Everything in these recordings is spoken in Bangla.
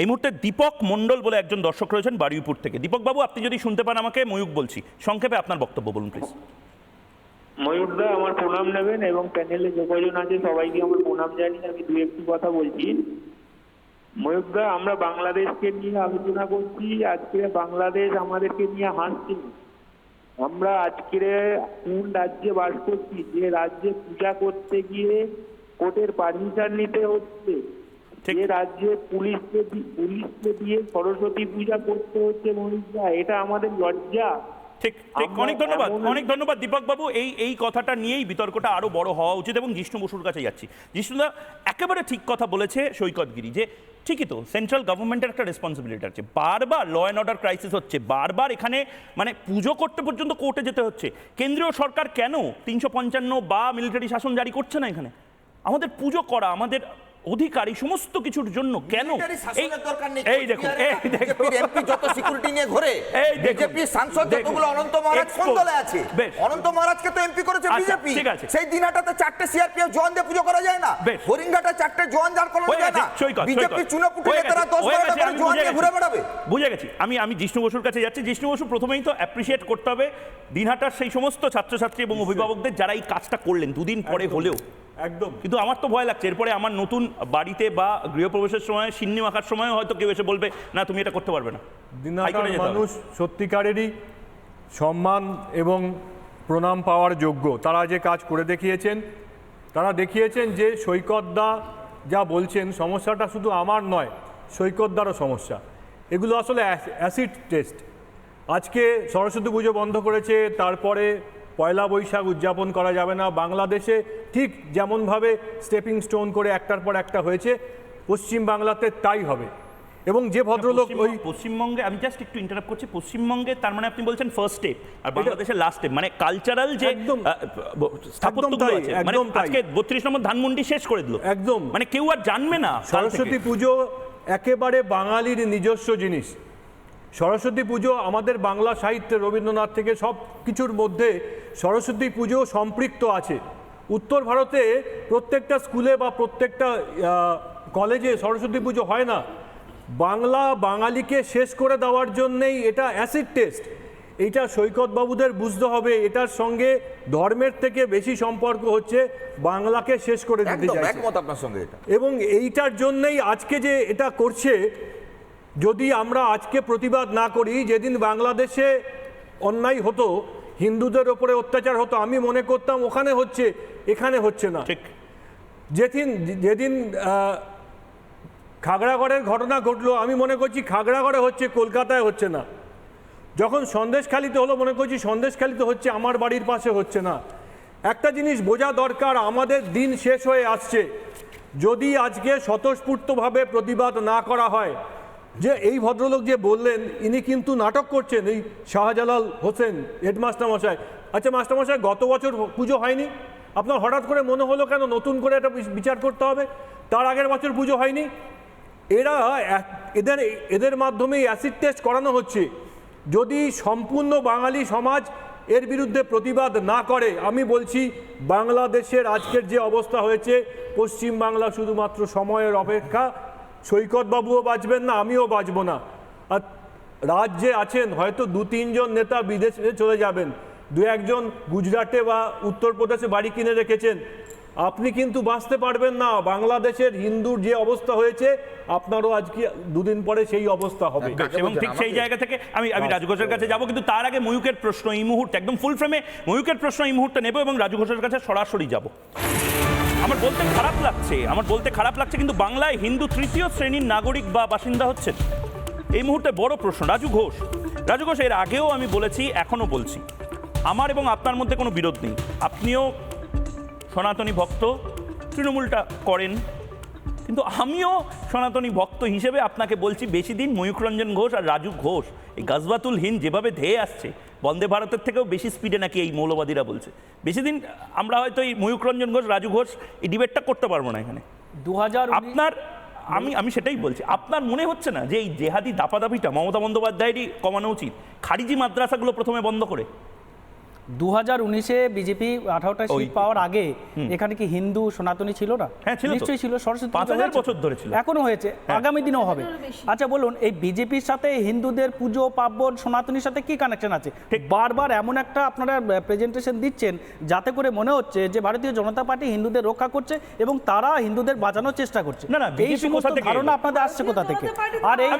এই মুহূর্তে দীপক মণ্ডল বলে একজন দর্শক রয়েছেন বারুইপুর থেকে। দীপক বাবু আপনি যদি শুনতে পান আমাকে ময়ূক বলছি। সংক্ষেপে আপনার বক্তব্য বলুন প্লিজ ময়ূরদা আমার প্রণাম নেবেন এবং প্যানেলে যে কজন আছে সবাইকে আমার প্রণাম জানিয়ে আমি দু একটি কথা বলছি। ময়ূরদা আমরা বাংলাদেশকে নিয়ে আলোচনা করছি। আজকে বাংলাদেশ আমাদেরকে নিয়ে হাসছে। আমরা আজকে কোন রাজ্যে বাস করছি? যে রাজ্যে পূজা করতে গিয়ে কোর্টের পারমিশন নিতে হচ্ছে। যে রাজ্যে পুলিশকে পুলিশকে দিয়ে সরস্বতী পূজা করতে হচ্ছে ময়ূরদা এটা আমাদের লজ্জা। ঠিক ঠিক অনেক ধন্যবাদ অনেক ধন্যবাদ দীপক বাবু এই এই কথাটা নিয়েই বিতর্কটা আরও বড় হওয়া উচিত এবং জিষ্ণু বসুর কাছে যাচ্ছি। জিষ্ণুদা একেবারে ঠিক কথা বলেছে সৈকতগিরি যে ঠিকই তো সেন্ট্রাল গভর্নমেন্টের একটা রেসপন্সিবিলিটি আছে। বারবার ল অ্যান্ড অর্ডার ক্রাইসিস হচ্ছে বারবার এখানে মানে পুজো করতে পর্যন্ত কোর্টে যেতে হচ্ছে। কেন্দ্রীয় সরকার কেন তিনশো পঞ্চান্ন বা মিলিটারি শাসন জারি করছে না এখানে? আমাদের পুজো করা আমাদের অধিকার এই সমস্ত কিছুর জন্য কেন? এই দেখুন এই দেখুন। এমপি যত সিকিউরিটি নিয়ে ঘোরে এই বিজেপির সাংসদ যতগুলো অনন্ত মহারাজ কোন দলে আছে। অনন্ত মহারাজকে তো এমপি করেছে আচ্ছা, বিজেপি। ঠিক আছে। সেই দিনহাটাতে চারটে সিআরপিএফ জওয়ান দিয়ে পুজো করা যায় না। হরিঙ্গাটা চারটে জওয়ান দাঁড় করানো যায় না? সৈকত। চুনোপুটি নেতারা গেছে, দশ হয়ে বারোটা গেছে, করে জওয়ান গেছি। ঘুরে বেড়াবে? বুঝে গেছি। আমি আমি জিষ্ণু বসুর কাছে যাচ্ছি। জিষ্ণু বসু প্রথমেই তো অ্যাপ্রিসিয়েট করতে হবে দিনহাটার সেই সমস্ত ছাত্রছাত্রী এবং অভিভাবকদের যারা এই কাজটা করলেন দুদিন পরে হলেও। একদম। কিন্তু আমার তো ভয় লাগছে। এরপরে আমার নতুন বাড়িতে বা গৃহপ্রবেশের সময় সিন্নি মাখার সময় হয়তো কেউ এসে বলবে না তুমি এটা করতে পারবে না। মানুষ সত্যিকারেরই সম্মান এবং প্রণাম পাওয়ার যোগ্য। তারা যে কাজ করে দেখিয়েছেন তারা দেখিয়েছেন যে সৈকতদা যা বলছেন সমস্যাটা শুধু আমার নয় সৈকতদারও সমস্যা। এগুলো আসলে অ্যাসিড টেস্ট। আজকে সরস্বতী পুজো বন্ধ করেছে তারপরে পয়লা বৈশাখ উদযাপন করা যাবে না। বাংলাদেশে ঠিক যেমনভাবে স্টেপিং স্টোন করে একটার পর একটা হয়েছে পশ্চিম বাংলাতে তাই হবে। এবং যে ভদ্রলোক ওই পশ্চিমবঙ্গে আমি জাস্ট একটু ইন্টারাপ্ট করছি। পশ্চিমবঙ্গে তার মানে আপনি বলছেন ফার্স্ট স্টেপ আর বাংলাদেশের লাস্ট স্টেপ মানে কালচারাল যে একদম। স্থাপত্যগুলো আছে। মানে আজকে বত্রিশ নম্বর ধানমন্ডি শেষ করে দিল। একদম। মানে কেউ আর জানবে না সরস্বতী পুজো একেবারে বাঙালির নিজস্ব জিনিস। সরস্বতী পুজো আমাদের বাংলা সাহিত্যে রবীন্দ্রনাথ থেকে সব কিছুর মধ্যে সরস্বতী পুজো সম্পৃক্ত আছে। উত্তর ভারতে প্রত্যেকটা স্কুলে বা প্রত্যেকটা কলেজে সরস্বতী পুজো হয় না। বাংলা বাঙালিকে শেষ করে দেওয়ার জন্যেই এটা অ্যাসিড টেস্ট এইটা সৈকত বাবুদের বুঝতে হবে এটার সঙ্গে ধর্মের থেকে বেশি সম্পর্ক হচ্ছে বাংলাকে শেষ করে দিতে সঙ্গে এবং এইটার জন্যই আজকে যে এটা করছে যদি আমরা আজকে প্রতিবাদ না করি যেদিন বাংলাদেশে অন্যায় হতো হিন্দুদের ওপরে অত্যাচার হতো আমি মনে করতাম ওখানে হচ্ছে এখানে হচ্ছে না। ঠিক। যেদিন যেদিন খাগড়াগড়ের ঘটনা ঘটলো আমি মনে করছি খাগড়াগড়ে হচ্ছে কলকাতায় হচ্ছে না। যখন সন্দেশখালিতে হলো মনে করছি সন্দেশখালিতে হচ্ছে আমার বাড়ির পাশে হচ্ছে না। একটা জিনিস বোঝা দরকার আমাদের দিন শেষ হয়ে আসছে। যদি আজকে স্বতঃস্ফূর্তভাবে প্রতিবাদ না করা হয় যে এই ভদ্রলোক যে বললেন, ইনি কিন্তু নাটক করছেন এই শাহজালাল হোসেন, হেডমাস্টার মশাই। আচ্ছা মাস্টারমশাই গত বছর পুজো হয়নি? আপনার হঠাৎ করে মনে হলো কেন নতুন করে এটা বিচার করতে হবে? তার আগের বছর পুজো হয়নি? এরা এদের এদের মাধ্যমেই অ্যাসিড টেস্ট করানো হচ্ছে। যদি সম্পূর্ণ বাঙালি সমাজ এর বিরুদ্ধে প্রতিবাদ না করে, আমি বলছি বাংলাদেশের আজকের যে অবস্থা হয়েছে পশ্চিম বাংলা শুধুমাত্র সময়ের অপেক্ষা সৈকতবাবুও বাঁচবেন না আমিও বাঁচব না। আর রাজ্যে আছেন হয়তো দু তিনজন নেতা বিদেশে চলে যাবেন। দু একজন গুজরাটে বা উত্তরপ্রদেশে বাড়ি কিনে রেখেছেন। আপনি কিন্তু বাঁচতে পারবেন না। বাংলাদেশের হিন্দুর যে অবস্থা হয়েছে আপনারও আজকে দুদিন পরে সেই অবস্থা হবে। এবং ঠিক সেই জায়গা থেকে আমি আমি রাজু ঘোষের কাছে যাব কিন্তু তার আগে ময়ূকের প্রশ্ন এই মুহূর্তে একদম ফুল ফ্রেমে ময়ূকের প্রশ্ন এই মুহূর্তে নেব এবং রাজু ঘোষের কাছে সরাসরি যাব। আমার বলতে খারাপ লাগছে, আমার বলতে খারাপ লাগছে কিন্তু বাংলায় হিন্দু তৃতীয় শ্রেণির নাগরিক বা বাসিন্দা হচ্ছেন। এই মুহূর্তে বড় প্রশ্ন, রাজু ঘোষ। রাজু ঘোষ, এর আগেও আমি বলেছি, এখনও বলছি। আমার এবং আপনার মধ্যে কোনো বিরোধ নেই। আপনিও সনাতনী ভক্ত, তৃণমূলটা করেন। কিন্তু আমিও সনাতনী ভক্ত হিসেবে আপনাকে বলছি, বেশি দিন ময়ূখ রঞ্জন ঘোষ আর রাজু ঘোষ, এই গাজবাতুল হিন্দ যেভাবে ধেয়ে আসছে বন্দে ভারতের থেকেও বেশি স্পিডে নাকি এই মৌলবাদীরা বলছে। বেশি দিন আমরা হয়তো এই ময়ূকরঞ্জন ঘোষ রাজু ঘোষ এই ডিবেটটা করতে পারব না এখানে। দু হাজার আপনার আমি আমি সেটাই বলছি আপনার মনে হচ্ছে না যে এই জেহাদি দাপাদাপিটা মমতা বন্দ্যোপাধ্যায়েরই কমানো উচিত? খারিজি মাদ্রাসাগুলো প্রথমে বন্ধ করে। দু হাজার উনিশে বিজেপি আঠারোটা সিট পাওয়ার আগে এখানে কি হিন্দু সনাতনী ছিল না? হ্যাঁ, নিশ্চয়ই ছিল সরস্বতী পাঁচ হাজার বছর ধরে ছিল। এখনও হয়েছে আগামী দিনেও হবে। আচ্ছা বলুন এই বিজেপির সাথে হিন্দুদের পুজো পার্বণ সনাতনীর সাথে কি কানেকশন আছে? বারবার এমন একটা আপনারা প্রেজেন্টেশন দিচ্ছেন যাতে করে মনে হচ্ছে যে ভারতীয় জনতা পার্টি হিন্দুদের রক্ষা করছে এবং তারা হিন্দুদের বাঁচানোর চেষ্টা করছে। না, না, এই সমস্ত ধারণা আপনাদের আসছে কোথা থেকে? আর এই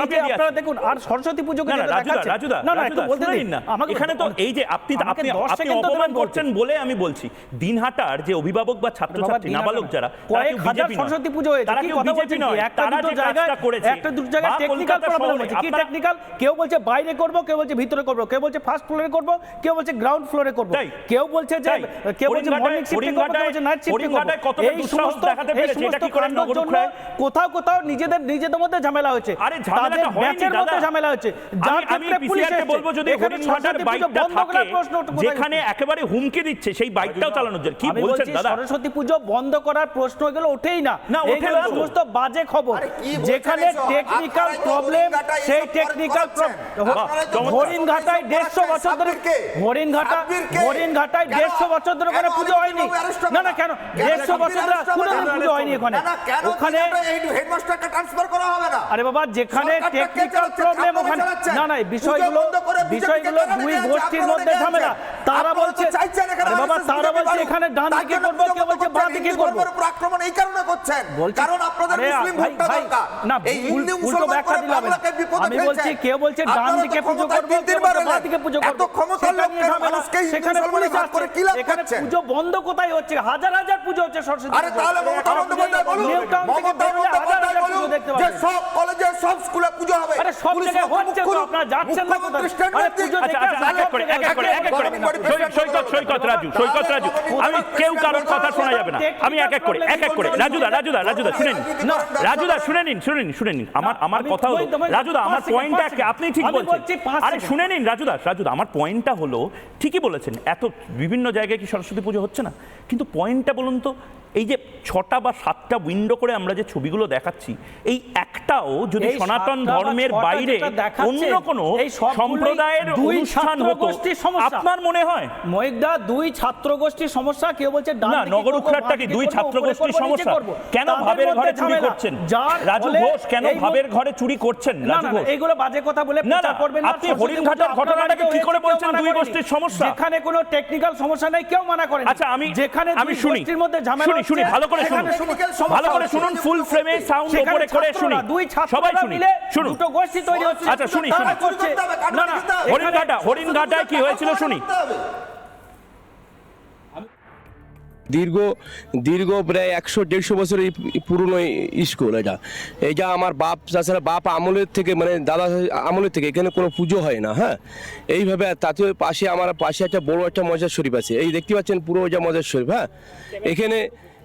আর যে আপনারা দেখুন আর সরস্বতী পুজোকে না না যেটা রাজুদা দেখাচ্ছেন- রাজুদা না না একটু বলতে দিন। না। আমাকে এখানে তো এই যে আপনি আপনি আপনি অপমান করছেন বলে আমি বলছি। দিনহাটার যে অভিভাবক বা ছাত্রছাত্রী নাবালক যারা কয়েক হাজার। সরস্বতী পুজো হয়েছে। তারা কি কথা বলছেন? একটা দুটো জায়গায় একটা দুটো জায়গায় টেকনিক্যাল প্রবলেম হচ্ছে কি টেকনিক্যাল কেউ বলছে বাইরে করব কেউ বলছে ভিতরে করব কেউ বলছে ফার্স্ট ফ্লোরে করব কেউ বলছে গ্রাউন্ড ফ্লোরে করব। কেউ বলছে যে কেউ বলছে মর্নিং শিফটে করব কেউ বলছে নাইট শিফটে করব। এই সমস্ত এই সমস্ত কাণ্ডর জন্য কোথাও কোথাও নিজেদের নিজেদের মধ্যে ঝামেলা হয়েছে। আরে দাদা। মধ্যে ঝামেলা হয়েছে। যার ক্ষেত্রে পুলিশ বলব যদি এখানে বাইকটা থাকে। যেখানে একেবারে হুমকি দিচ্ছে সেই বাইকটাও চালানোর জন্য। কি বলছেন দাদা? সরস্বতী পুজো বন্ধ করার প্রশ্ন এগুলো ওঠেই না। না, ওঠে না। সমস্ত বাজে খবর। যেখানে টেকনিক্যাল প্রবলেম সেই টেকনিক্যাল হরিণঘাটায় দেড়শো বছর ধরে? হরিণঘাটা? হরিণঘাটায় দেড়শো বছর ধরে ওখানে পুজো হয়নি। না না কেন? দেড়শো বছর ধরে কোনোদিন পুজো হয়নি ওখানে ওখানে হেডমাস্টারকে ট্রান্সফার করা হবে না? আরে বাবা যেখানে টেকনিক্যাল প্রবলেম ওখানে না না বিষয়গুলো বিষয়গুলো দুই গোষ্ঠীর মধ্যে আপনারা ঝামেলা ডেকে তারা বলছে চাইছেন এখানে বাবা তারা বলছে এখানে ডান দিকে করব বন্ধ বলছে। বাঁ দিকে করব আক্রমণ এই কারণে করছেন কারণ আপনাদের মুসলিম ভোটটা দরকার না, এই হিন্দু মুসলমান ব্যাখ্যা করে দিলে হবে না। বাংলাকে বিপদে আমি বলছি, কেউ বলছে ডান দিকে পুজো করব, বলছে বাঁ দিকে পুজো এত করব। ক্ষমতার লোক নিয়ে কেন ঝামেলা। মানুষকে সেখানে পুলিশ করে কি লাভ এখানে? পুজো বন্ধ কোথায় হচ্ছে হাজার হাজার পুজো হচ্ছে সরস্বতী আরে। তাহলে মমতা বন্দ্যোপাধ্যায় বলুন মমতা বন্দ্যোপাধ্যায় বলুন যে সব কলেজে সব স্কুলে পুজো হবে আরে সব জায়গায় হচ্ছে তো, আপনারা যাচ্ছেন না কোথায়? আরে পুজো দেখে এক এক করে এক এক করে সৈকত সৈকত রাজু সৈকত রাজু। আমি কেউ কারোর কথা শোনা যাবে না। আমি এক এক করে এক এক করে। রাজুদা রাজুদা রাজুদা শুনে নিন। রাজুদা শুনে নিন শুনে নিন শুনে নিন। আমার আমার কথা হলো রাজুদা আমার পয়েন্টটা আপনি ঠিক বলছেন। আরে শুনে নিন রাজুদা রাজুদা আমার পয়েন্টটা হলো ঠিকই বলেছেন এত বিভিন্ন জায়গায় কি সরস্বতী পুজো হচ্ছে না? কিন্তু পয়েন্টটা বলুন তো এই যে ছটা বা সাতটা উইন্ডো করে আমরা যে ছবিগুলো দেখাচ্ছি এই একটাও যদি সনাতন ধর্মের বাইরে অন্য কোনো সম্প্রদায়ের দুই অনুষ্ঠান হতো সমস্যা। আপনার মনে হয়? মহিকদা দুই ছাত্র গোষ্ঠীর সমস্যা কেউ বলছে না নগর উখড়াটা কি দুই করব, ছাত্র গোষ্ঠীর সমস্যা? কেন ভাবের ঘরে চুরি করছেন? রাজু ঘোষ কেন ভাবের ঘরে চুরি করছেন না রাজু না ঘোষ? এইগুলো বাজে কথা বলে না, প্রচার করবেন না আপনি হরিণঘাটার ঘটনাটাকে কি করে বলছেন দুই গোষ্ঠীর সমস্যা? যেখানে কোনো টেকনিক্যাল সমস্যা নেই কেউ মানা করে আচ্ছা আমি যেখানে আমি শুনি। মধ্যে ঝামেলা শুনি শুনি ভালো করে শুনুন। ভালো করে শুনুন ফুল ফ্রেমে সাউন্ড উপরে করে শুনি। সবাই শুনি। শুনুন। দুটো গোষ্ঠী তৈরি হচ্ছে আচ্ছা, শুনি, শুনি। না না হরিণঘাটা হরিণঘাটায় কি হয়েছিল শুনি। দীর্ঘ দীর্ঘ প্রায় একশো দেড়শো বছরের এই পুরনো স্কুল এটা। এটা আমার বাপ তাছাড়া বাপ আমলের থেকে মানে দাদা আমলের থেকে এখানে কোনো পুজো হয় না হ্যাঁ? এইভাবে তাতে পাশে আমার পাশে একটা বড় একটা মজার শরীফ আছে। এই দেখতে পাচ্ছেন পুরো ওইটা মজার শরীফ হ্যাঁ? এখানে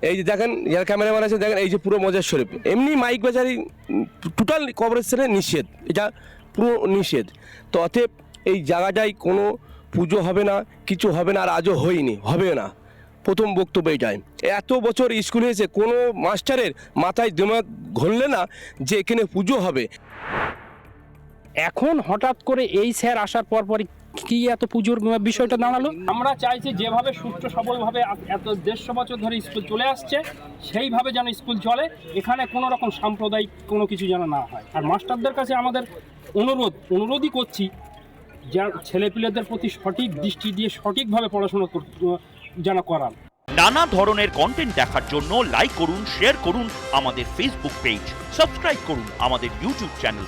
এই যে দেখেন, যারা ক্যামেরাম্যান আছে, দেখেন, এই যে পুরো মজার শরীফ। এমনি মাইক বাজারি টোটাল কভারেজে নিষেধ। এটা পুরো নিষেধ। তো অতএব এই জায়গাটায় কোনো পুজো হবে না, কিছু হবে না, আর আজও হয়নি হবে না। প্রথম বক্তব্য এটাই। এত বছর স্কুলে এসে কোনো মাস্টারের মাথায় দিমাগ ঘুরলে না যে এখানে পুজো হবে। এখন হঠাৎ করে এই স্যার আসার পর পরই কি এত পুজোর বিষয়টা দাঁড়াল? আমরা চাইছি যেভাবে সুষ্ঠু সবলভাবে এত দেড়শো বছর ধরে স্কুল চলে আসছে সেইভাবে যেন স্কুল চলে। এখানে কোনো রকম সাম্প্রদায়িক কোনো কিছু যেন না হয়। আর মাস্টারদের কাছে আমাদের অনুরোধ অনুরোধই করছি যা ছেলেপিলেদের প্রতি সঠিক দৃষ্টি দিয়ে সঠিকভাবে পড়াশোনা কর- যেন করান। নানা ধরনের কন্টেন্ট দেখার জন্য লাইক করুন শেয়ার করুন আমাদের ফেসবুক পেজ সাবস্ক্রাইব করুন আমাদের ইউটিউব চ্যানেল